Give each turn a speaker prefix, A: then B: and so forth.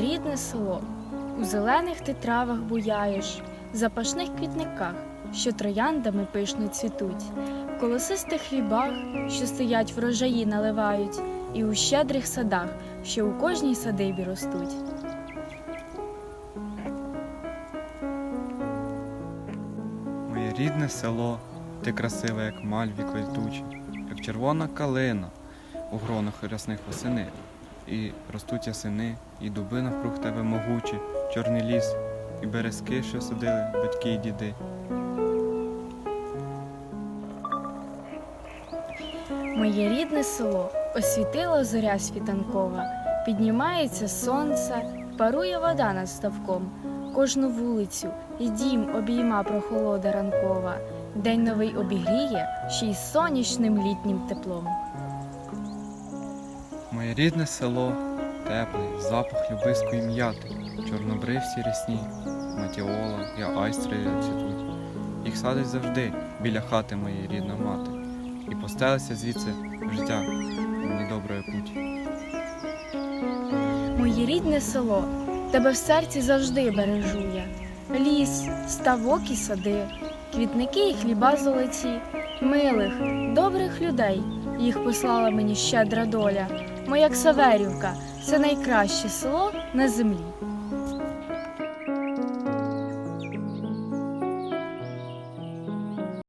A: рідне село, у зелених ти травах буяєш, в запашних квітниках, що трояндами пишно цвітуть, в колосистих хлібах, що стоять врожаї наливають, і у щедрих садах, що у кожній садибі ростуть.
B: Моє рідне село, ти красиве, як мальві квітучі, як червона калина у гронах рясних осени. І ростуть ясени, і дуби навкруг тебе могучі, чорний ліс, і березки, що садили батьки і діди.
A: Моє рідне село освітила зоря світанкова, піднімається сонце, парує вода над ставком, кожну вулицю і дім обійма прохолода ранкова. День новий обігріє ще й сонячним літнім теплом.
B: Моє рідне село, теплий, запах любиску і м'яти, чорнобривці рясні, матіола і айстри цвітуть. Їх садить завжди біля хати моєї рідна мати, і постелиться звідси життя мені доброї путі.
A: Моє рідне село, тебе в серці завжди бережу я. Ліс, ставок і сади, квітники і хліба золоті, милих, добрих людей їх послала мені щедра доля. Моя Ксаверівка це найкраще село на землі.